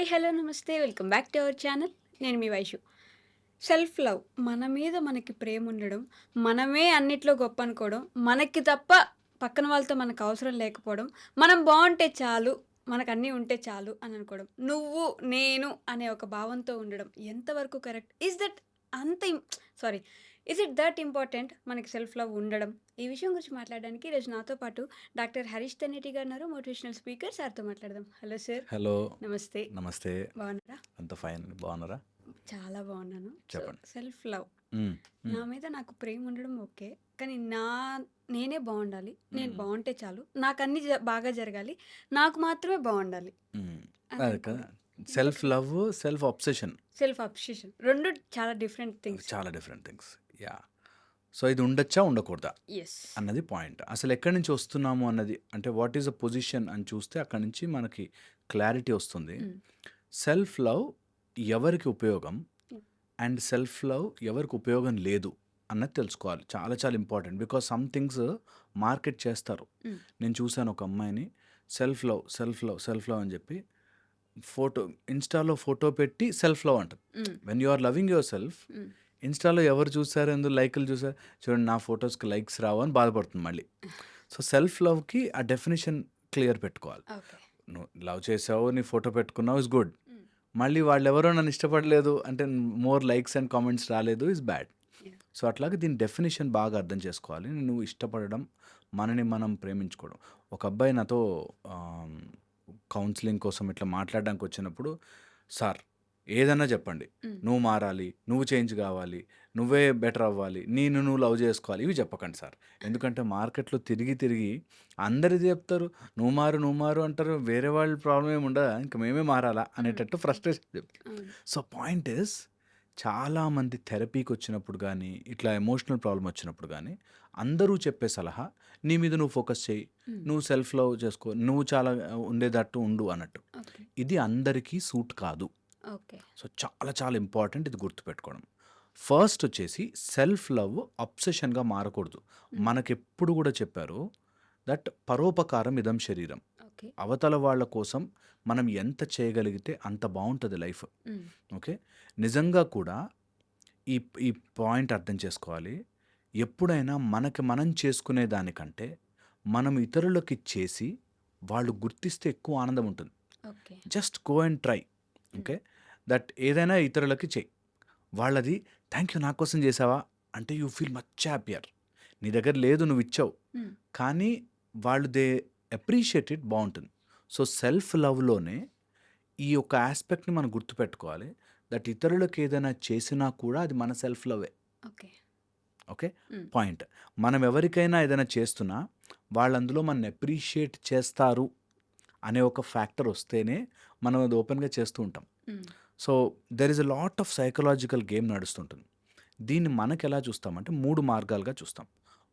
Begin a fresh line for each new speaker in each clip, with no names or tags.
Hi hello నమస్తే welcome back to our channel. నేను మీ వైషు. సెల్ఫ్ లవ్ మన మీద మనకి ప్రేమ ఉండడం మనమే అన్నిట్లో గొప్ప అనుకోవడం మనకి తప్ప పక్కన వాళ్ళతో మనకు అవసరం లేకపోవడం మనం బాగుంటే చాలు మనకు అన్నీ ఉంటే చాలు అని అనుకోవడం నువ్వు నేను అనే ఒక భావంతో ఉండడం ఎంతవరకు కరెక్ట్? ఇస్ దట్ అంత sorry is it that important మనకి సెల్ఫ్ లవ్ ఉండడం ఈ విషయం గురించి మాట్లాడడానికి ఈరోజు నాతో పాటు డాక్టర్ హరీష్ తెన్నేటి గారు ఉన్నారు మోటివేషనల్ స్పీకర్. సార్తో మాట్లాడదాం. Hello sir.
హలో.
నమస్తే.
నమస్తే.
బాగున్నారా?
అంత ఫైన్. బాగున్నారా?
చాలా బాగున్నాను.
చెప్పండి.
Self love. నా మీద నాకు ప్రేమ ఉండడం ఓకే కానీ నా నేనే బాగుండాలి. నేను. బాగుంటే చాలు. నాకు అన్ని బాగా జరగాలి. నాకు మాత్రమే బాగుండాలి.
Self love self obsession.
Self appreciation రెండు చాలా డిఫరెంట్ థింగ్స్.
చాలా డిఫరెంట్ థింగ్స్. యా. సో ఇది ఉండొచ్చా ఉండకూడదా?
ఎస్
అన్నది పాయింట్. అసలు ఎక్కడి నుంచి వస్తున్నాము అన్నది అంటే వాట్ ఈస్ అ పొజిషన్ అని చూస్తే అక్కడి నుంచి మనకి క్లారిటీ వస్తుంది. సెల్ఫ్ లవ్ ఎవరికి ఉపయోగం. అండ్ సెల్ఫ్ లవ్ ఎవరికి ఉపయోగం లేదు అన్నది తెలుసుకోవాలి. చాలా చాలా important because some things market చేస్తారు.
Mm.
నేను చూశాను ఒక అమ్మాయిని self love self love self love అని చెప్పి ఫోటో ఇన్స్టాలో ఫోటో పెట్టి సెల్ఫ్ లవ్ అంటారు when you are loving yourself ఇన్స్టాలో ఎవరు చూసారు? ఎందుకు లైకులు చూసారు? చూడండి నా ఫొటోస్కి లైక్స్ రావు అని బాధపడుతుంది మళ్ళీ. సో సెల్ఫ్ లవ్కి ఆ డెఫినేషన్ క్లియర్ పెట్టుకోవాలి. నువ్వు లవ్ చేసావు నీ ఫోటో పెట్టుకున్నావు ఇస్ గుడ్. మళ్ళీ వాళ్ళు ఎవరో నన్ను ఇష్టపడలేదు అంటే మోర్ లైక్స్ అండ్ కామెంట్స్ రాలేదు ఇస్ బ్యాడ్. సో అట్లాగే దీని డెఫినేషన్ బాగా అర్థం చేసుకోవాలి. నువ్వు ఇష్టపడడం మనని మనం ప్రేమించుకోవడం. ఒక అబ్బాయి నాతో కౌన్సిలింగ్ కోసం ఇట్లా మాట్లాడడానికి వచ్చినప్పుడు సార్ ఏదన్నా చెప్పండి. నువ్వు మారాలి నువ్వు చేంజ్ కావాలి నువ్వే బెటర్ అవ్వాలి నేను నువ్వు లవ్ చేసుకోవాలి ఇవి చెప్పకండి సార్. ఎందుకంటే మార్కెట్లో తిరిగి తిరిగి అందరిది చెప్తారు. నువ్వు మారు నువ్వు మారు అంటారు. వేరే వాళ్ళ ప్రాబ్లం ఏమి ఉండదా? ఇంకా మేమే మారాలా? అనేటట్టు ఫ్రస్ట్రేషన్ చెప్తారు సో పాయింట్ ఇస్ చాలామంది థెరపీకి వచ్చినప్పుడు కానీ ఇట్లా ఎమోషనల్ ప్రాబ్లం వచ్చినప్పుడు కానీ అందరూ చెప్పే సలహా నీ మీద నువ్వు ఫోకస్ చేయి నువ్వు సెల్ఫ్ లవ్ చేసుకో నువ్వు చాలా ఉండేటట్టు ఉండు అన్నట్టు. ఇది అందరికీ సూట్ కాదు.
ఓకే.
సో చాలా చాలా ఇంపార్టెంట్ ఇది గుర్తుపెట్టుకోవడం. ఫస్ట్ వచ్చేసి సెల్ఫ్ లవ్ అబ్సెషన్గా మారకూడదు. మనకెప్పుడు కూడా చెప్పారు దట్ పరోపకారం ఇదం శరీరం. అవతల వాళ్ళ కోసం మనం ఎంత చేయగలిగితే అంత బాగుంటుంది లైఫ్. ఓకే? నిజంగా కూడా ఈ ఈ పాయింట్ అర్థం చేసుకోవాలి. ఎప్పుడైనా మనకి మనం చేసుకునే దానికంటే మనం ఇతరులకి చేసి వాళ్ళు గుర్తిస్తే ఎక్కువ ఆనందం ఉంటుంది. Just go and try. Okay? That ఏదైనా ఇతరులకి చెయ్యి వాళ్ళది థ్యాంక్ యూ నా కోసం చేసావా? అంటే యూ ఫీల్ మచ్ హ్యాపియర్. నీ దగ్గర లేదు నువ్వు ఇచ్చావు. కానీ వాళ్ళు దే అప్రిషియేట్ ఇట్ బాగుంటుంది. సో సెల్ఫ్ లవ్లోనే ఈ యొక్క ఆస్పెక్ట్ని మనం గుర్తుపెట్టుకోవాలి. దట్ ఇతరులకు ఏదైనా చేసినా కూడా అది మన సెల్ఫ్ లవే
ఓకే.
ఓకే. పాయింట్. మనం ఎవరికైనా ఏదైనా చేస్తున్నా వాళ్ళు అందులో మన అప్రిషియేట్ చేస్తారు అనే ఒక ఫ్యాక్టర్ వస్తేనే మనం అది ఓపెన్గా చేస్తూ ఉంటాం. So there is a lot of psychological game నడుస్తుంటుంది. దీన్ని మనకు ఎలా చూస్తామంటే మూడు మార్గాలుగా చూస్తాం.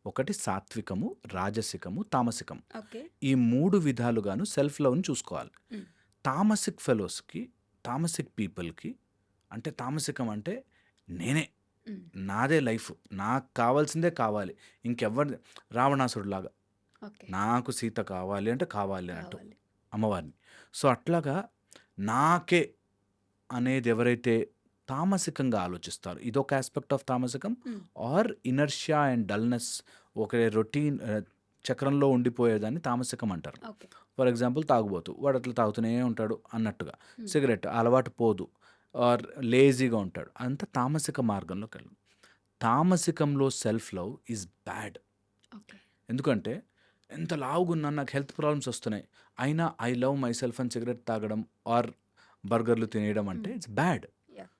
ఒకటి సాత్వికము రాజసికము తామసికం
ఓకే.
ఈ మూడు విధాలుగాను సెల్ఫ్ లవ్ని చూసుకోవాలి. తామసిక్ ఫెలోస్కి తామసిక్ పీపుల్కి అంటే తామసికం అంటే నేనే. నాదే లైఫ్. నాకు కావాల్సిందే కావాలి. ఇంకెవరి రావణాసురులాగా
ఓకే.
నాకు సీత కావాలి అంటే కావాలి
కావాలి.
అమ్మవారిని. సో అట్లాగా నాకే అనేది ఎవరైతే తామసికంగా ఆలోచిస్తారో ఇదొక ఆస్పెక్ట్ ఆఫ్ తామసికం. ఆర్ ఇనర్షియా అండ్ డల్నెస్ ఒక రొటీన్ చక్రంలో ఉండిపోయేదాన్ని తామసికం అంటారు. ఫర్ ఎగ్జాంపుల్ తాగుబోతు వాడు అట్లా తాగుతూనే ఉంటాడు అన్నట్టుగా. సిగరెట్ అలవాటు పోదు. ఆర్ లేజీగా ఉంటాడు. అంత తామసిక మార్గంలోకి వెళ్ళు తామసికంలో సెల్ఫ్ లవ్ ఈజ్ బ్యాడ్ ఎందుకంటే ఎంత లావుగున్నా నాకు హెల్త్ ప్రాబ్లమ్స్ వస్తున్నాయి. అయినా ఐ లవ్ మై సెల్ఫ్ అని సిగరెట్ తాగడం ఆర్ బర్గర్లు తినేయడం అంటే it's bad.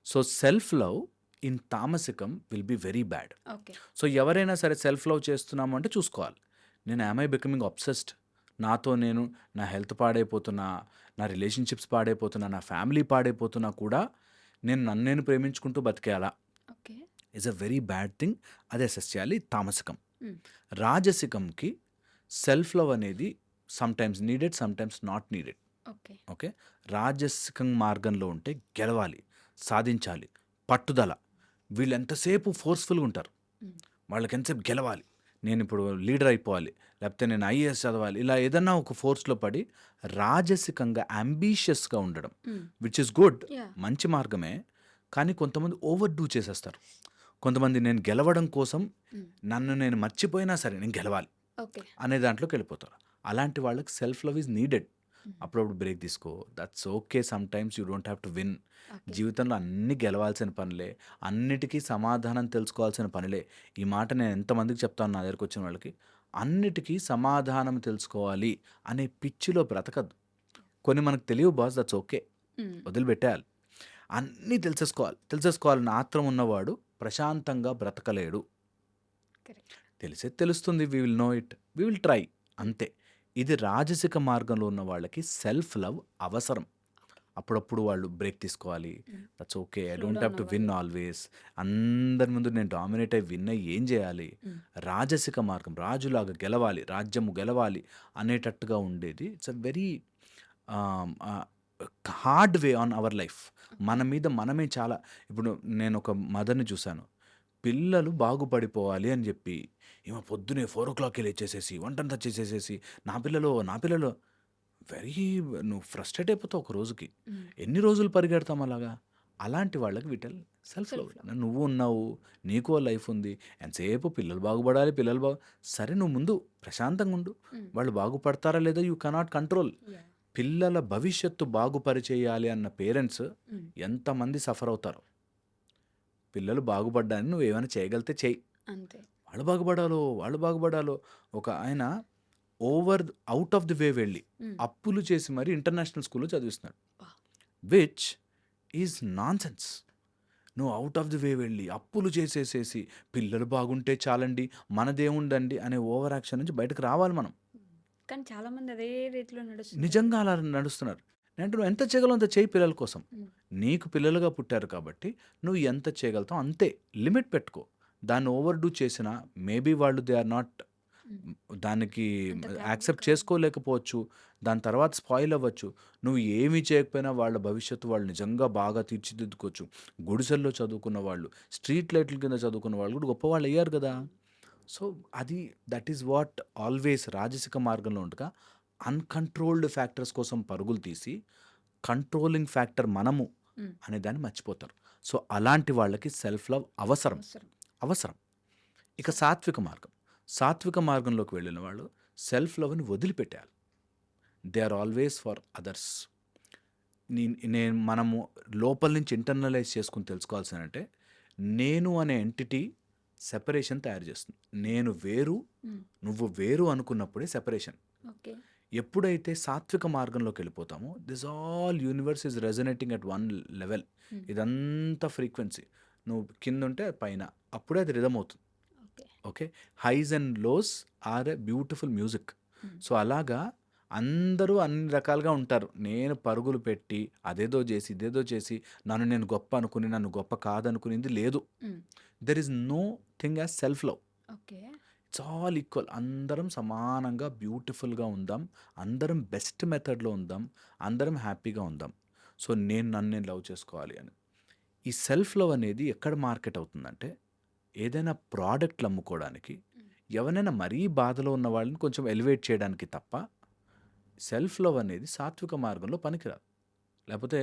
So self love in తామసికం will be very bad so ఎవరైనా సరే సెల్ఫ్ లవ్ చేస్తున్నాము అంటే చూసుకోవాలి. నేను ఐ బికమింగ్ అబ్సెస్డ్ నాతో నేను నా హెల్త్ పాడైపోతున్నా నా రిలేషన్షిప్స్ పాడైపోతున్నా నా ఫ్యామిలీ పాడైపోతున్నా కూడా నేను నన్ను నేను ప్రేమించుకుంటూ బతికేయాలా? Is a very bad thing అది అసెస్ చేయాలి తామసికం. రాజసికంకి సెల్ఫ్ లవ్ అనేది sometimes needed sometimes not needed
okay
రాజసికం మార్గంలో ఉంటే గెలవాలి సాధించాలి పట్టుదల వీళ్ళు ఎంతసేపు ఫోర్స్ఫుల్గా ఉంటారు. వాళ్ళకి ఎంతసేపు గెలవాలి నేనిప్పుడు లీడర్ అయిపోవాలి. లేకపోతే నేను ఐఏఎస్ చదవాలి. ఇలా ఏదన్నా ఒక ఫోర్స్‌లో పడి రాజసికంగా యాంబిషియస్‌గా ఉండడం. Which is good. మంచి మార్గమే. కానీ కొంతమంది ఓవర్ డూ చేసేస్తారు. కొంతమంది నేను గెలవడం కోసం. నన్ను నేను మర్చిపోయినా సరే నేను గెలవాలి. అనే దాంట్లోకెళ్ళిపోతారు. అలాంటి వాళ్ళకి సెల్ఫ్ లవ్ ఈజ్ నీడెడ్.
హ్మ్.
అప్పుడప్పుడు బ్రేక్ తీసుకో. That's okay sometimes you don't have to win. జీవితంలో అన్నీ గెలవాల్సిన పనులే. అన్నిటికి సమాధానం తెలుసుకోవాల్సిన పనులే. ఈ మాట నేను ఎంతమందికి చెప్తాను నా దగ్గరకొచ్చిన వాళ్ళకి. అన్నిటికి సమాధానం తెలుసుకోవాలి అనే పిచ్చిలో బ్రతకద్దు. కొన్ని మనకు తెలియవు బాస్ దట్స్ ఓకే.
హ్మ్.
వదిలిపెట్టేయాలి. అన్నీ తెలిసేసుకోవాలి. తెలిసేసుకోవాలని ఆత్రం ఉన్నవాడు ప్రశాంతంగా బ్రతకలేడు. తెలిసేది తెలుస్తుంది. We will know it. We will try. అంతే. ఇది రాజసిక మార్గంలో ఉన్న వాళ్ళకి సెల్ఫ్ లవ్ అవసరం. అప్పుడప్పుడు వాళ్ళు బ్రేక్ తీసుకోవాలి. That's okay. I don't
down
to win. Always. అందరి ముందు నేను డామినేట్ అయ్యి విన్ అయ్యి ఏం చేయాలి? రాజసిక మార్గం రాజులాగా గెలవాలి. రాజ్యము గెలవాలి అనేటట్టుగా ఉండేది. It's a very hard way on our life. మన మీద మనమే చాలా ఇప్పుడు నేనొక మదర్‌ని చూసాను. పిల్లలు బాగుపడిపోవాలి అని చెప్పి ఈమె పొద్దున్నే 4:00కే లేచేసేసి వంటంతా చేసేసేసి నా పిల్లలో, నా పిల్లలో వెరీ నువ్వు ఫ్రస్ట్రేట్ అయిపోతావు ఒక రోజుకి.
హ్మ్.
ఎన్ని రోజులు పరిగెడతాం అలాగా? అలాంటి వాళ్ళకి vital self love.
Self love.
నువ్వు ఉన్నావు. నీకు ఓ లైఫ్ ఉంది. ఎంతసేపు పిల్లలు బాగుపడాలి. పిల్లలు బాగు సరే నువ్వు ముందు ప్రశాంతంగా ఉండు.
హ్మ్.
వాళ్ళు బాగుపడతారా లేదా యూ కెనాట్ కంట్రోల్.
యాహ్!
పిల్లల భవిష్యత్తు బాగుపరిచేయాలి అన్న పేరెంట్స్
హ్మ్.
ఎంతమంది సఫర్ అవుతారో. పిల్లలు బాగుపడ్డానికి నువ్వేమైనా చేయగలిగితే చెయ్యి.
అంతే.
వాళ్ళు బాగుపడాలో, వాళ్ళు బాగుపడాలో ఒక ఆయన over out of the way వెళ్ళి. అప్పులు చేసి మరి ఇంటర్నేషనల్ స్కూల్‌లో చదివిస్తున్నాడు. Which is nonsense. నువ్వు ఔట్ ఆఫ్ ది వే వెళ్ళి అప్పులు చేసేసేసి పిల్లలు బాగుంటే చాలండి. మనదేముందండి అనే ఓవర్ యాక్షన్ నుంచి బయటకు రావాలి మనం.
కానీ చాలా మంది అదే రీతిలో నడుస్తున్నారు.
నిజంగా అలా నడుస్తున్నారు. నేనంటే నువ్వు ఎంత చేయగలవో అంత చెయ్యి పిల్లల కోసం. నీకు పిల్లలుగా పుట్టారు కాబట్టి నువ్వు ఎంత చేయగలుగుతావో అంతే. లిమిట్ పెట్టుకో. దాన్ని ఓవర్ డూ చేసినా మేబీ వాళ్ళు దే ఆర్ నాట్. దానికి యాక్సెప్ట్. చేసుకోలేకపోవచ్చు. దాని తర్వాత స్పాయిల్ అవ్వచ్చు. నువ్వు ఏమి చేయకపోయినా వాళ్ళ భవిష్యత్తు వాళ్ళు నిజంగా బాగా తీర్చిదిద్దుకోవచ్చు. గుడిసెల్లో చదువుకున్న వాళ్ళు, స్ట్రీట్ లైట్ల కింద చదువుకున్న వాళ్ళు కూడా గొప్పవాళ్ళు అయ్యారు కదా! సో, అది దట్ ఈస్ వాట్ ఆల్వేస్ రాజసిక మార్గంలో ఉండగా అన్‌కంట్రోల్డ్ ఫ్యాక్టర్స్ కోసం పరుగులు తీసి కంట్రోలింగ్ ఫ్యాక్టర్ మనము. అనే దాన్ని మర్చిపోతారు. సో, అలాంటి వాళ్ళకి సెల్ఫ్ లవ్ అవసరం.
అవసరం.
ఇక. సాత్విక మార్గం. సాత్విక మార్గంలోకి వెళ్ళిన వాళ్ళు సెల్ఫ్ లవ్‌ని వదిలిపెట్టేయాలి. They are always for others. నీ నేను మనము లోపల నుంచి ఇంటర్నలైజ్ చేసుకొని తెలుసుకోవాల్సిందంటే నేను అనే ఎంటిటీ సెపరేషన్ తయారు చేస్తుంది. నేను వేరు. నువ్వు వేరు అనుకున్నప్పుడే సెపరేషన్. ఎప్పుడైతే సాత్విక మార్గంలోకి వెళ్ళిపోతామో this all universe is resonating at one level. ఇదంతా ఫ్రీక్వెన్సీ. నువ్వు కిందుంటే పైన. అప్పుడే అది రిథమ్ అవుతుంది.
Okay.
Highs and lows are a beautiful music. So, అలాగా అందరూ అన్ని రకాలుగా ఉంటారు. నేను పరుగులు పెట్టి అదేదో చేసి, ఇదేదో చేసి నన్ను నేను గొప్ప అనుకుని, నన్ను గొప్ప కాదనుకునింది లేదు. There is no thing as self love. All equal. అందరం సమానంగా బ్యూటిఫుల్‌గా ఉందాం. అందరం బెస్ట్ మెథడ్‌లో ఉందాం. అందరం హ్యాపీగా ఉందాం. సో, నేను నన్ను నేను లవ్ చేసుకోవాలి అని. ఈ సెల్ఫ్ లవ్ అనేది ఎక్కడ మార్కెట్ అవుతుందంటే ఏదైనా ప్రాడక్ట్‌లు అమ్ముకోవడానికి. ఎవరైనా మరీ బాధలో ఉన్న వాళ్ళని కొంచెం ఎలివేట్ చేయడానికి తప్ప సెల్ఫ్ లవ్ అనేది సాత్విక మార్గంలో పనికిరాదు. లేకపోతే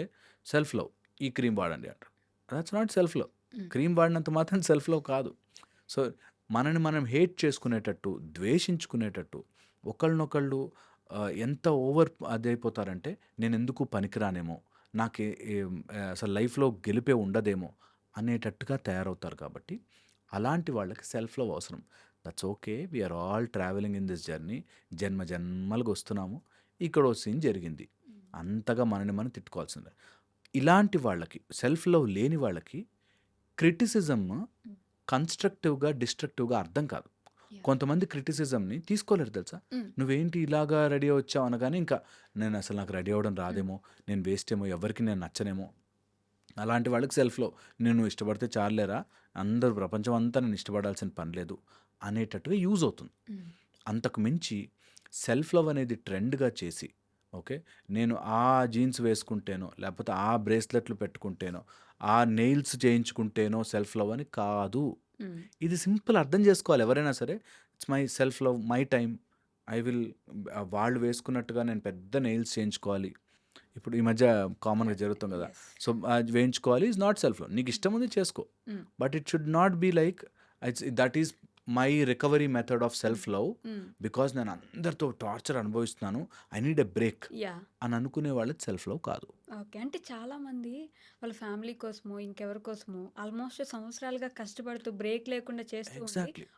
సెల్ఫ్ లవ్ ఈ క్రీమ్ వాడండి అంటారు. That's not self love. Cream వాడినంత మాత్రం సెల్ఫ్ లవ్ కాదు. సో, మనని మనం హేట్ చేసుకునేటట్టు, ద్వేషించుకునేటట్టు ఒకళ్ళనొకళ్ళు ఎంత ఓవర్ అదైపోతారంటే నేనెందుకు పనికిరానేమో, నాకు అసలు లైఫ్‌లో గెలిపే ఉండదేమో అనేటట్టుగా తయారవుతారు కాబట్టి అలాంటి వాళ్ళకి సెల్ఫ్ లవ్ అవసరం. That's okay. We are all travelling in this journey. జన్మ జన్మలుగా వస్తున్నాము. ఇక్కడ ఓ సీన్ జరిగింది. అంతగా మనని మనం తిట్టుకోవాల్సిందే. ఇలాంటి వాళ్ళకి సెల్ఫ్ లవ్ లేని వాళ్ళకి క్రిటిసిజమ్ కన్‌స్ట్రక్టివ్‌గా, డిస్ట్రక్టివ్‌గా అర్థం కాదు. కొంతమంది క్రిటిసిజమ్‌ని తీసుకోలేరు తెలుసా?
హ్మ్.
నువ్వేంటి ఇలాగా రెడీ వచ్చావు అనగానే ఇంకా నేను అసలు నాకు రెడీ అవ్వడం. రాదేమో, నేను వేస్ట్ ఏమో, ఎవరికీ నేను నచ్చనేమో. అలాంటి వాళ్ళకి సెల్ఫ్ లవ్. నేను ఇష్టపడితే చాలులేరా, అందరూ ప్రపంచం అంతా నన్ను ఇష్టపడాల్సిన పని లేదు అనేటట్టుగా యూజ్ అవుతుంది.
హ్మ్.
అంతకు మించి సెల్ఫ్ లవ్ అనేది ట్రెండ్‌గా చేసి ఓకే. నేను ఆ జీన్స్ వేసుకుంటేనో, లేకపోతే ఆ బ్రేస్లెట్లు పెట్టుకుంటేనో, ఆ నెయిల్స్ చేయించుకుంటేనో సెల్ఫ్ లవ్ అని కాదు. ఇది సింపుల్ అర్థం చేసుకోవాలి ఎవరైనా సరే. It's my self love, my time. I will వాళ్ళు వేసుకున్నట్టుగా నేను పెద్ద నెయిల్స్ చేయించుకోవాలి. ఇప్పుడు ఈ మధ్య కామన్‌గా జరుగుతుంది!
యెస్.
సో, అది వేయించుకోవాలి ఈస్ నాట్ సెల్ఫ్ లవ్. నీకు ఇష్టం ఉంది చేసుకో. But it should not be like that is my recovery method of self love.
Hmm.
Because నేను అందరితో టార్చర్ అనుభవిస్తున్నాను. I need a break! అని అనుకునే వాళ్ళది సెల్ఫ్ లవ్ కాదు.
ఓకే. అంటే చాలామంది వాళ్ళ ఫ్యామిలీ కోసమో, ఇంకెవరి కోసమో ఆల్మోస్ట్ సంవత్సరాలుగా కష్టపడుతూ బ్రేక్ లేకుండా చేస్తూ.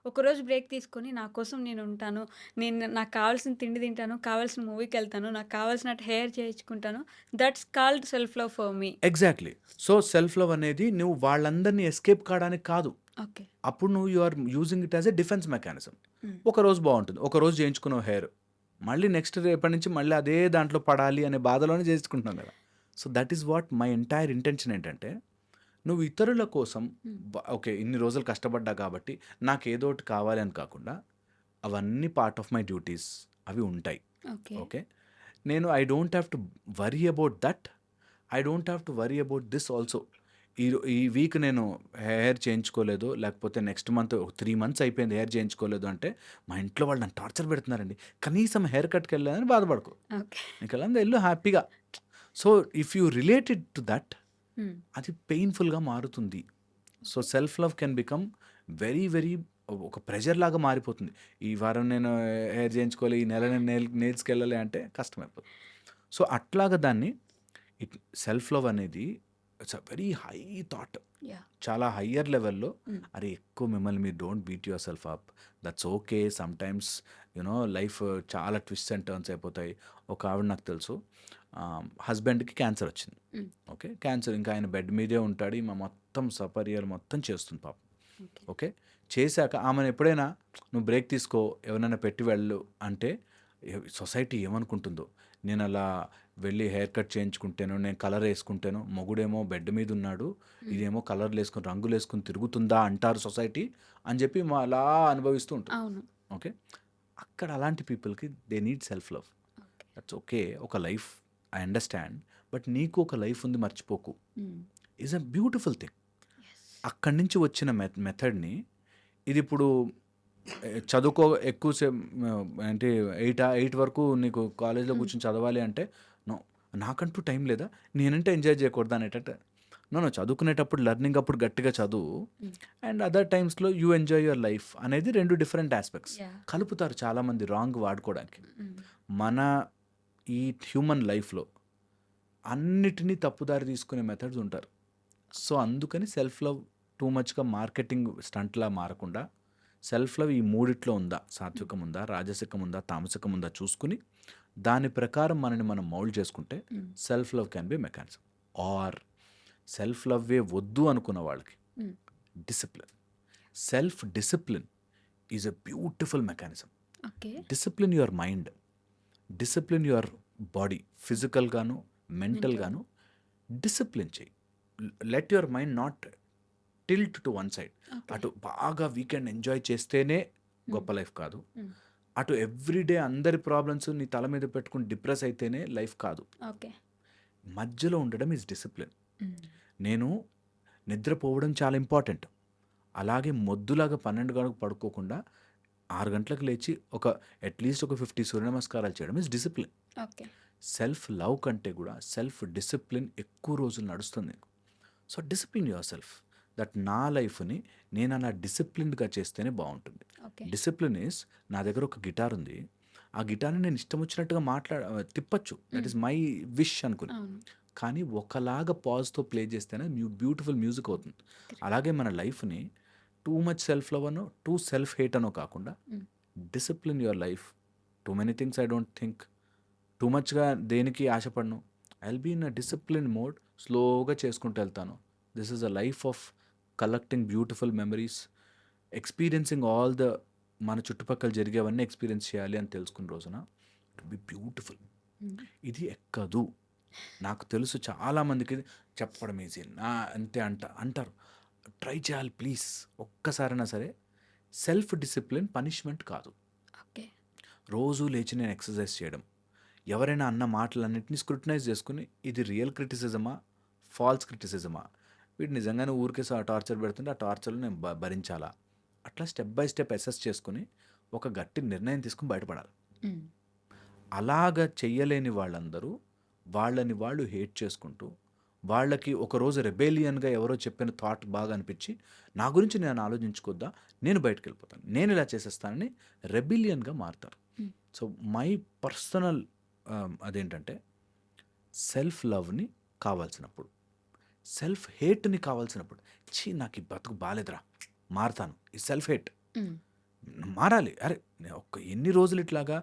ఒకరోజు బ్రేక్ తీసుకొని నా కోసం నేను ఉంటాను. నేను నాకు కావాల్సిన తిండి తింటాను. కావాల్సిన మూవీకెళ్తాను. నాకు కావాల్సినట్టు hair చేయించుకుంటాను. That's called self love for me.
Exactly. So, self love అనేది నువ్వు వాళ్ళందరిని ఎస్కేప్ కావడానికి కాదు.
ఓకే.
అప్పుడు నువ్వు you are using it as a defence mechanism.
Hmm.
ఒకరోజు బావుంటుంది. ఒకరోజు చేయించుకున్నావు హెయిర్. మళ్ళీ నెక్స్ట్ రేపటి నుంచి మళ్ళీ అదే దాంట్లో పడాలి అనే బాధలోనే చేయించుకుంటున్నాం గదా! So, that is what my entire intention ఏంటంటే, నువ్వు ఇతరుల కోసం. బ ఓకే. ఇన్ని రోజులు కష్టపడ్డా కాబట్టి నాకేదోకటి కావాలి అని కాకుండా, అవన్నీ పార్ట్ ఆఫ్ మై డ్యూటీస్ అవి ఉంటాయి.
ఓకే.
ఓకే. నేను I don't have to worry about that. I don't have to worry about this also. ఈ ఈ వీక్ నేను హెయిర్ చేయించుకోలేదు. లేకపోతే నెక్స్ట్ మంత్ 3 మంత్స్ అయిపోయింది హెయిర్ చేయించుకోలేదు అంటే, మా ఇంట్లో వాళ్ళు నన్ను టార్చర్ పెడుతున్నారండి. కనీసం హెయిర్ కట్‌కి వెళ్ళలేదని బాధపడకు.
ఓకే.
నీకెళ్ళంది ఎళ్ళు హ్యాపీగా. So, if you related to that. అది పెయిన్‌ఫుల్‌గా మారుతుంది. So, self love can become very very ఒక ప్రెషర్ లాగా మారిపోతుంది. ఈ వారం నేను హెయిర్ చేయించుకోవాలి. ఈ నెల నేను నెయిల్ నెయిల్స్‌కెళ్ళాలి అంటే కష్టమైపోతుంది. సో, అట్లాగా దాన్ని ఇట్ సెల్ఫ్ లవ్ అనేది it's a very high thought. చాలా హయ్యర్ లెవెల్‌లో
హ్మ్.
అరే ఎక్కువ మిమ్మల్ని మీరు don't beat your self up. That's okay. Sometimes you know life చాలా ట్విస్ట్స్ అండ్ టర్న్స్ అయిపోతాయి. ఒక ఆవిడ నాకు తెలుసు. హస్బెండ్‌కి క్యాన్సర్ వచ్చింది. ఓకే. క్యాన్సర్ ఇంకా ఆయన బెడ్ మీదే ఉంటాడు. ఈమె మొత్తం సపర్యలు మొత్తం చేస్తుంది పాపం.
ఓకే.
చేశాక ఆమెను ఎప్పుడైనా నువ్వు బ్రేక్ తీసుకో ఎవరినైనా పెట్టి వెళ్ళు అంటే సొసైటీ ఏమనుకుంటుందో. నేను అలా వెళ్ళి హెయిర్ కట్ చేయించుకుంటేనో, నేను కలర్ యేసుకుంటేనో, మొగుడేమో బెడ్ మీద ఉన్నాడు. ఇదేమో కలర్‌లేసుకొని రంగులేసుకొని తిరుగుతుందా అంటారు సొసైటీ అని చెప్పి మ అలా అనుభవిస్తూ.
అవును.
ఓకే. అక్కడ అలాంటి పీపుల్‌కి they need self love. That's okay. ఒక లైఫ్ ఐ అండర్‌స్టాండ్. బట్ నీకు ఒక లైఫ్ ఉంది మర్చిపోకు. Is a beautiful thing. అక్కడి నుంచి వచ్చిన మె మెథడ్‌ని ఇదిప్పుడు ఎ చదువుకో ఎక్కువ ఏంటి 8 8 వరకు నీకు కాలేజ్‌లో. కూర్చొని చదవాలి అంటే. నాకంటూ టైం లేదా? నేనంటే ఎంజాయ్ చేయకూడదా అనేటట్టు నో, నో. చదువుకునేటప్పుడు లెర్నింగ్ అప్పుడు గట్టిగా చదువు. అండ్ అదర్ టైమ్స్‌లో యూ ఎంజాయ్ యువర్ లైఫ్ అనేది 2 డిఫరెంట్ యాస్పెక్ట్స్.
యాహ్!
కలుపుతారు చాలామంది రాంగ్ వాడుకోవడానికి. మన ఈ హ్యూమన్ లైఫ్‌లో అన్నిటిని తప్పుదారి తీసుకునే మెథడ్స్ ఉంటారు. సో, అందుకని సెల్ఫ్ లవ్ టూ మచ్‌గా మార్కెటింగ్ స్టంట్‌లా మారకుండా, సెల్ఫ్ లవ్ ఈ మూడిట్లో ఉందా? సాత్వికం ఉందా? రాజసికం ఉందా? తామసికం ఉందా? చూసుకొని, దాని ప్రకారం మనని మనం మౌల్డ్ చేసుకుంటే. Self love can be mechanism. Or self లవ్వే వద్దు అనుకున్న వాళ్ళకి. Discipline. Self discipline is a beautiful mechanism. Discipline your mind. Discipline your body. ఫిజికల్‌గాను,
mental.
మెంటల్‌గాను డిసిప్లిన్ చెయ్యి. Let your mind not tilt to one side. అటు బాగా weekend enjoy చేస్తేనే. గొప్ప life కాదు. అటు ఎవ్రీడే అందరి ప్రాబ్లమ్స్ నీ తల మీద పెట్టుకొని డిప్రెస్ అయితేనే లైఫ్ కాదు.
ఓకే.
మధ్యలో ఉండడం ఈజ్ డిసిప్లిన్. నేను నిద్రపోవడం చాలా ఇంపార్టెంట్. అలాగే మొద్దులాగా 12 గంటలకు పడుకోకుండా 6 గంటలకు లేచి ఒక అట్‌లీస్ట్ ఒక 50 సూర్య నమస్కారాలు చేయడం is discipline.
Okay.
Self love కంటే కూడా సెల్ఫ్ డిసిప్లిన్ ఎక్కువ రోజులు నడుస్తుంది. So, discipline yourself. దట్ నా లైఫ్‌ని నేను అలా డిసిప్లిన్డ్‌గా చేస్తేనే బావుంటుంది.
ఓకే.
డిసిప్లిన్ ఈస్ నా దగ్గర ఒక గిటార్ ఉంది. ఆ గిటార్‌ని నేను ఇష్టం వచ్చినట్టుగా మాట్లా తిప్పొచ్చు. దట్. ఈస్ మై విష్ అనుకుని. కానీ ఒకలాగా పాజ్‌తో ప్లే చేస్తేనే మ్యూ బ్యూటిఫుల్ మ్యూజిక్ అవుతుంది. అలాగే మన లైఫ్‌ని టూ మచ్ సెల్ఫ్ లవ్ అనో, టూ సెల్ఫ్ హేట్ అనో కాకుండా. Discipline your life. Too many things I don't think. Too మచ్‌గా దేనికి ఆశపడను. I will be in a discipline mode. స్లోగా చేసుకుంటూ వెళ్తాను. This is a life of collecting beautiful memories. Experiencing all the మన చుట్టుపక్కల జరిగేవన్నీ experience చేయాలి అని తెలుసుకున్న రోజున ఇట్ బి బ్యూటిఫుల్. ఇది ఎక్కదు. నాకు తెలుసు చాలామందికి చెప్పడం ఈజీ. నా అంతే అంట అంటారు. ట్రై చేయాలి ప్లీజ్. ఒక్కసారైనా సరే సెల్ఫ్ డిసిప్లిన్ పనిష్మెంట్ కాదు. రోజు లేచి నేను ఎక్సర్సైజ్ చేయడం. ఎవరైనా అన్న మాటలన్నిటిని స్క్రూటినైజ్ చేసుకొని ఇది రియల్ క్రిటిసిజమా? ఫాల్స్ క్రిటిసిజమా? వీడు నిజంగానే ఊరికే టార్చర్ పెడుతుంటే ఆ టార్చర్‌లో నేను భరించాలా? అట్లా స్టెప్ బై స్టెప్ అసెస్ చేసుకొని, ఒక గట్టి నిర్ణయం తీసుకొని బయటపడాలి. అలాగా చెయ్యలేని వాళ్ళందరూ, వాళ్ళని వాళ్ళు హేట్ చేసుకుంటూ, వాళ్ళకి ఒకరోజు రెబెలియన్‌గా ఎవరో చెప్పిన థాట్ బాగా అనిపిచ్చి, నా గురించి నేను ఆలోచించుకోద్దా? నేను బయటికెళ్ళిపోతాను. నేను ఇలా చేసేస్తానని రెబిలియన్‌గా మారతారు. సో, మై పర్సనల్ అదేంటంటే, సెల్ఫ్ లవ్‌ని కావాల్సినప్పుడు, సెల్ఫ్ హేట్‌ని కావాల్సినప్పుడు, ఛీ! నాకు ఈ బతుకు బాలేదురా! మారతాను. ఈ సెల్ఫ్ హేట్. మారాలి. అరే! ఒక్క ఎన్ని రోజులు ఇట్లాగా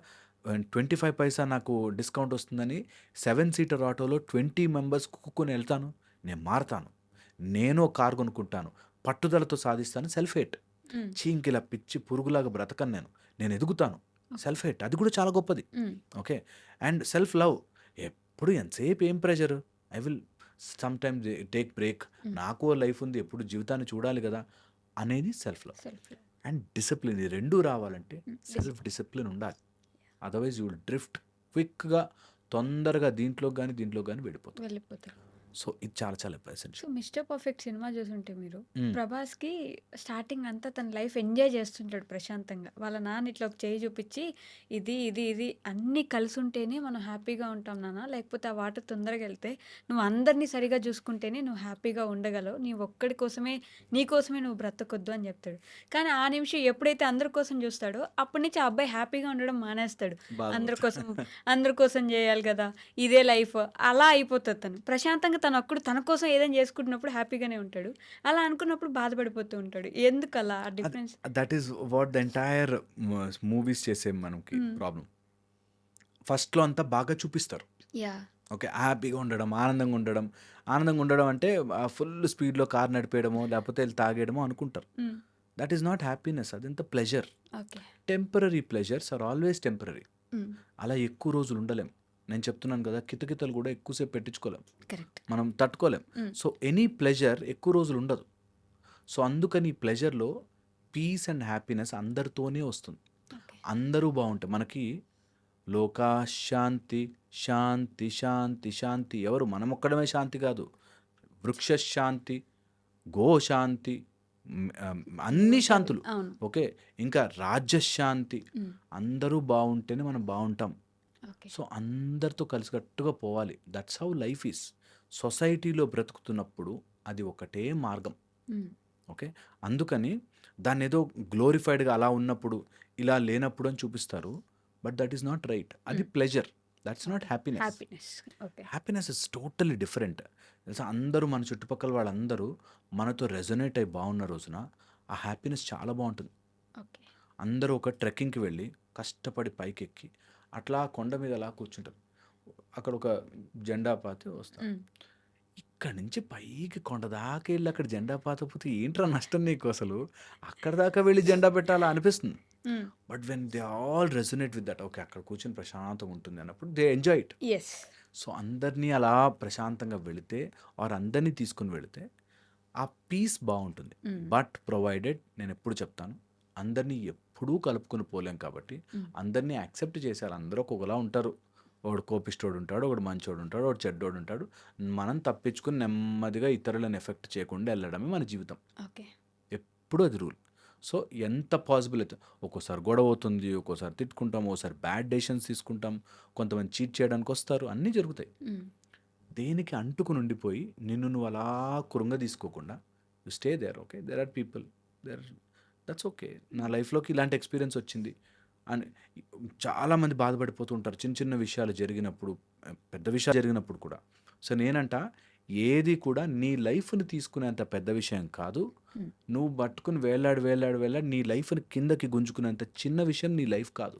ఆహ్, 25 పైసా నాకు డిస్కౌంట్ వస్తుందని 7 సీటర్ ఆటోలో 20 మెంబర్స్ కుక్కుని ఎళ్తాను. నేను మారతాను. నేను ఒక కారు కొనుక్కుంటాను. పట్టుదలతో సాధిస్తాను. Self hate. ఇంకిలా పిచ్చి పురుగులాగా బ్రతకను నేను. నేను ఎదుగుతాను. Self hate. అది కూడా చాలా గొప్పది. ఓకే. And self love. ఎప్పుడు ఎంతసేపు ఏం pressure? I will sometimes take break. నాకు లైఫ్ ఉంది. ఎప్పుడు జీవితాన్ని చూడాలి గదా! అనేది సెల్ఫ్ లవ్. And discipline. ఈ 2 రావాలంటే. సెల్ఫ్ డిసిప్లిన్ ఉండాలి. అదర్‌వైజ్ యూ విల్ డ్రిఫ్ట్ క్విక్‌గా తొందరగా దీంట్లోకి గాని, దీంట్లోకి గాని వెళ్ళిపోతారు. సో, ఇది చాలా చాలా
so,
essential.
'Mister Perfect' cinema చూసుంటే మీరు,
హ్మ్.
ప్రభాస్‌కి స్టార్టింగ్ అంతా తన లైఫ్ ఎంజాయ్ చేస్తుంటాడు ప్రశాంతంగా. వాళ్ళ నాన్న ఇట్లా ఒక చెయ్యి చూపిచ్చి, ఇది, ఇది, ఇది అన్నీ కలిసుంటేనే మనం హ్యాపీగా ఉంటాం నాన్న. లేకపోతే ఆ వాటర్ తొందరగా ఎళ్తే, నువ్వు అందరిని సరిగ్గా చూసుకుంటేనే నువ్వు హ్యాపీగా ఉండగలవు. నీ ఒక్కడి కోసమే నీ కోసమే నువ్వు బ్రతకొద్దు అని చెప్తాడు. కానీ ఆ నిమిషం ఎప్పుడైతే అందరి కోసం చూస్తాడో, అప్పటి నుంచి ఆ అబ్బాయి హ్యాపీగా ఉండడం మానేస్తాడు. అందరి కోసం అందరి కోసం చేయాలి కదా! ఇదే లైఫ్ అలా అయిపోతది తను. ప్రశాంతంగా తనొక్కడు తన కోసం ఏదైనా చేసుకుంటున్నప్పుడు హ్యాపీగానే ఉంటాడు. అలా అనుకున్నప్పుడు బాధపడిపోతూ ఉంటాడు. ఎందుకలా ఆ
అది
difference?
That is what the entire movies చేసే మనకి
హ్మ్.
ప్రాబ్లమ్. ఫస్ట్‌లో అంతా బాగా చూపిస్తారు.
యాహ్!
ఓకే. హ్యాపీగా ఉండడం, ఆనందంగా ఉండడం. ఆనందంగా ఉండడం అంటే ఫుల్ స్పీడ్‌లో కార్ నడిపేయడమో, లేకపోతే ఎళ్ళి తాగేయడమో అనుకుంటారు. That is not happiness. అదంతా pleasure.
Okay.
Temporary pleasures are always temporary.
Hmm.
అలా ఎక్కువ రోజులు ఉండలేం. నేను చెప్తున్నాను కదా! కితకితలు కూడా ఎక్కువ సేపు పెట్టించుకోలేం. మనం తట్టుకోలేం. సో, ఎనీ ప్లెజర్ ఎక్కువ రోజులు ఉండదు. సో, అందుకని ఈ ప్లెజర్‌లో పీస్ అండ్ హ్యాపీనెస్ అందరితోనే వస్తుంది. అందరూ బావుంటే మనకి లోకా శాంతి, శాంతి, శాంతి, శాంతి ఎవరు మనమొక్కడమే శాంతి కాదు. వృక్ష శాంతి, గో శాంతి, అన్ని శాంతులు. ఓకే. ఇంకా రాజ్యశాంతి.
హ్మ్.
అందరూ బావుంటేనే మనం బావుంటాం. సో, అందరితో కలిసికట్టుగా పోవాలి. That's how life is. సొసైటీలో బ్రతుకుతున్నప్పుడు అది ఒకటే మార్గం. ఓకే. అందుకని దాన్నేదో గ్లోరిఫైడ్‌గా అలా ఉన్నప్పుడు, ఇలా లేనప్పుడు అని చూపిస్తారు. But that is not right. అది. Pleasure. That's not. Happiness.
Happiness.
Is totally different. తెలుసా అందరూ మన చుట్టుపక్కల వాళ్ళందరూ మనతో రెజొనేట్ అయ్యి బావున్న రోజున ఆ హ్యాపీనెస్ చాలా బావుంటుంది.
ఓకే.
అందరూ ఒక ట్రెక్కింగ్‌కి వెళ్ళి కష్టపడి పైకెక్కి అట్లా కొండ మీద అలా కూర్చుంటారు. అక్కడ ఒక జెండా పాతి వస్తారు. ఇక్కడి నుంచి పైకి కొండ దాకా ఎళ్ళి అక్కడ జెండా పాతకపోతే ఏంట్రా నష్టం నీకు అసలు? అక్కడి దాకా వెళ్ళి జెండా పెట్టాలా అనిపిస్తుంది. But when they all resonate with that okay. అక్కడ కూర్చొని ప్రశాంతంగా ఉంటుంది అన్నప్పుడు దే ఎంజాయ్ ఇట్. సో, అందరిని అలా ప్రశాంతంగా వెళితే ఆర్ అందరిని తీసుకొని వెళితే ఆ పీస్ బావుంటుంది.
హ్మ్.
బట్ ప్రొవైడెడ్ నేనెప్పుడు చెప్తాను. అందరిని ఎప్పుడూ కలుపుకొని పోలేం కాబట్టి. అందరిని యాక్సెప్ట్ చేసేయాలి. అందరూ ఒక్కొక్కలా ఉంటారు. ఒకడు కోపిష్టోడు ఉంటాడు. ఒకడు మంచోడు ఉంటాడు. ఒకడు చెడ్డోడు ఉంటాడు. మనం తప్పించుకొని నెమ్మదిగా ఇతరులను ఎఫెక్ట్ చేయకుండా ఎళ్ళడమే మన జీవితం.
ఓకే.
ఎప్పుడూ అది రూల్. సో, ఎంత పాసిబుల్ అయితే ఒక్కోసారి గొడవ అవుతుంది. ఒక్కోసారి తిట్టుకుంటాం. ఓసారి బ్యాడ్ డెసిషన్స్ తీసుకుంటాం. కొంతమంది చీట్ చేయడానికి వస్తారు. అన్నీ జరుగుతాయి. దేనికి అంటుకొని ఉండిపోయి నిన్ను నువ్వు అలా కృంగదీసుకోకుండా you stay there okay. There are people there that's okay. నా లైఫ్‌లోకి ఇలాంటి ఎక్స్‌పీరియన్స్ వచ్చింది. అని చాలామంది బాధపడిపోతూ ఉంటారు. చిన్న చిన్న విషయాలు జరిగినప్పుడు, పెద్ద విషయాలు జరిగినప్పుడు కూడా. సో, నేనంట ఏది కూడా నీ లైఫ్‌ని తీసుకునేంత పెద్ద విషయం కాదు.
హ్మ్.
నువ్వు పట్టుకొని వేలాడి, వేలాడి, వేలాడి నీ లైఫ్‌ని కిందకి గుంజుకునేంత చిన్న విషయం నీ లైఫ్ కాదు.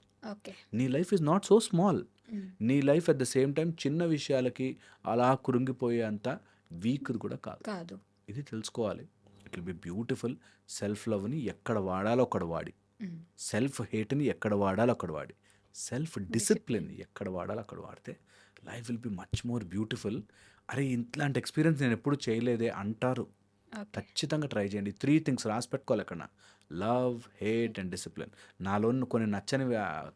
నీ life is not so small. నీ life at the same time చిన్న విషయాలకి అలా కృంగిపోయేంత వీక్‌ది కూడా కాదు.
కాదు.
ఇది తెలుసుకోవాలి. It will be beautiful. Self లవ్‌ని ఎక్కడ వాడాలో అక్కడ వాడి. సెల్ఫ్ హేట్‌ని ఎక్కడ వాడాలో అక్కడ వాడి, సెల్ఫ్ డిసిప్లిన్ ఎక్కడ వాడాలో అక్కడ వాడితే life will be much more beautiful. అరే! ఇట్లాంటి ఎక్స్‌పీరియన్స్ నేనెప్పుడు చేయలేదే అంటారు. ఖచ్చితంగా ట్రై చేయండి. 3 థింగ్స్ రాసి పెట్టుకోవాలి ఎక్కడన్నా. Love, hate and discipline. నాలో కొన్ని నచ్చని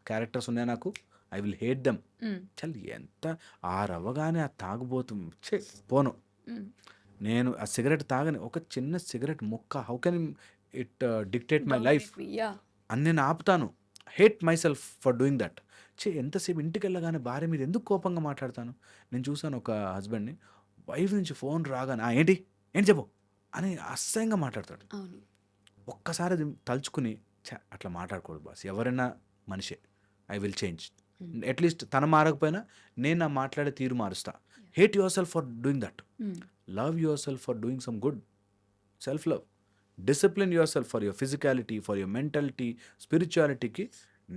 క్యారెక్టర్స్ ఉన్నాయి నాకు. I will hate them. చల్ ఎంత ఆరవ్వగానే ఆ తాగుబోతు! పోను. నేను ఆ సిగరెట్ తాగని ఒక చిన్న సిగరెట్ ముక్క. How can it dictate my life అని నేను ఆపుతాను. Hate myself for doing that చే ఎంతసేపు ఇంటికి వెళ్ళగానే భార్య మీద ఎందుకు కోపంగా మాట్లాడతాను? నేను చూసాను ఒక హస్బెండ్ని వైఫ్ నుంచి ఫోన్ రాగానే "ఆ, ఏంటి? ఏంటి చెప్పు? అని అసహ్యంగా మాట్లాడతాడు. ఒక్కసారి అది తలుచుకుని "ఛ, అట్లా మాట్లాడకూడదు బాస్ ఎవరైనా మనిషే. ఐ విల్ చేంజ్ అట్లీస్ట్ తన మారకపోయినా నేను నా మాట్లాడే తీరు మారుస్తా. Hate yourself for doing that love yourself for doing some good self love discipline yourself for your physicality for your mentality స్పిరిచువాలిటీకి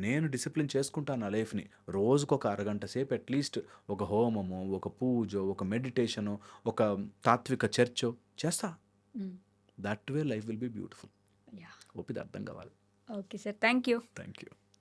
నేను డిసిప్లిన్ చేసుకుంటాను నా లైఫ్ని. రోజుకు ఒక అరగంట సేపు అట్లీస్ట్ ఒక హోమము ఒక పూజ ఒక మెడిటేషను ఒక తాత్విక చర్చో చేస్తా. That way life will be beautiful
yeah
ఓపిది అర్థం కావాలి.
Okay sir thank you
thank you